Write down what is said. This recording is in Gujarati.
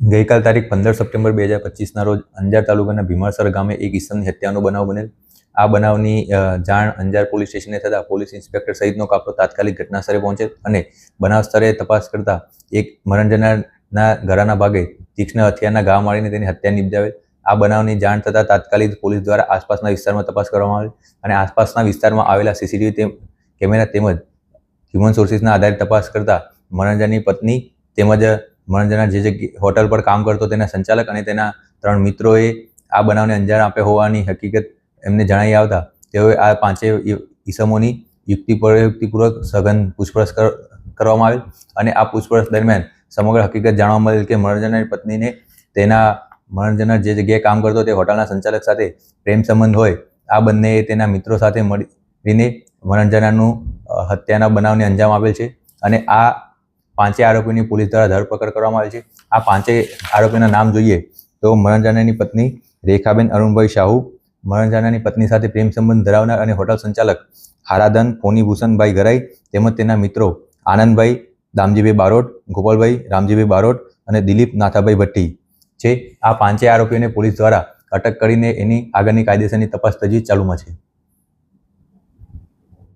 ગઈકાલ તારીખ પંદર સપ્ટેમ્બર બે હજાર પચીસના રોજ અંજાર તાલુકાના ભીમાસર ગામે એક ઈસમની હત્યાનો બનાવ બનેલ. આ બનાવની જાણ અંજાર પોલીસ સ્ટેશને થતાં પોલીસ ઇન્સ્પેક્ટર સહિતનો કાફલો તાત્કાલિક ઘટના સ્થળે પહોંચે અને બનાવ સ્થળે તપાસ કરતા એક મરણ જનારના ભાગે તીક્ષ્ણ હથિયારના ઘા મારીને તેની હત્યા નિપજાવેલ. આ બનાવની જાણ થતાં તાત્કાલિક પોલીસ દ્વારા આસપાસના વિસ્તારમાં તપાસ કરવામાં આવી અને આસપાસના વિસ્તારમાં આવેલા સીસીટીવી કેમેરા તેમજ હ્યુમન સોર્સિસના આધારે તપાસ કરતા મરણજાની પત્ની તેમજ મરણજાના જે જે હોટલ પર કામ કરતો તેના સંચાલક અને તેના ત્રણ મિત્રોએ આ બનાવને અંજામ આપ્યો હોવાની હકીકત એમને જણાઈ આવતા તેઓએ આ પાંચેય ઈસમોની યુક્તિ પ્રયુક્તિપૂર્વક સઘન પૂછપરછ કર- કરવામાં આવેલ અને આ પૂછપરછ દરમિયાન સમગ્ર હકીકત જાણવા મળેલ કે મરણજનાની પત્નીને તેના મરણજના જે જગ્યાએ કામ કરતો તે હોટલના સંચાલક સાથે પ્રેમ સંબંધ હોય, આ બંનેએ તેના મિત્રો સાથે મળીને મનોરંજનાનું હત્યાના બનાવને અંજામ આપેલ છે અને આ પાંચેય આરોપીની પોલીસ દ્વારા ધરપકડ કરવામાં આવી છે. આ પાંચે આરોપીના નામ જોઈએ તો મરણજાનાની પત્ની રેખાબેન અરુણભાઈ શાહુ મરણજાનાની પત્ની સાથે પ્રેમ સંબંધ ધરાવનાર અને હોટલ સંચાલક હારાધન ફોનીભૂષણભાઈ ગરાઈ તેમજ તેના મિત્રો આનંદભાઈ, દામજીભાઈ બારોટ, ગોપાલભાઈ, રામજીભાઈ બારોટ અને દિલીપ નાથાભાઈ ભટ્ટી છે. આ પાંચે આરોપીઓને પોલીસ દ્વારા અટક કરીને એની આગળની કાયદેસરની તપાસ તજવીજ ચાલુમાં છે.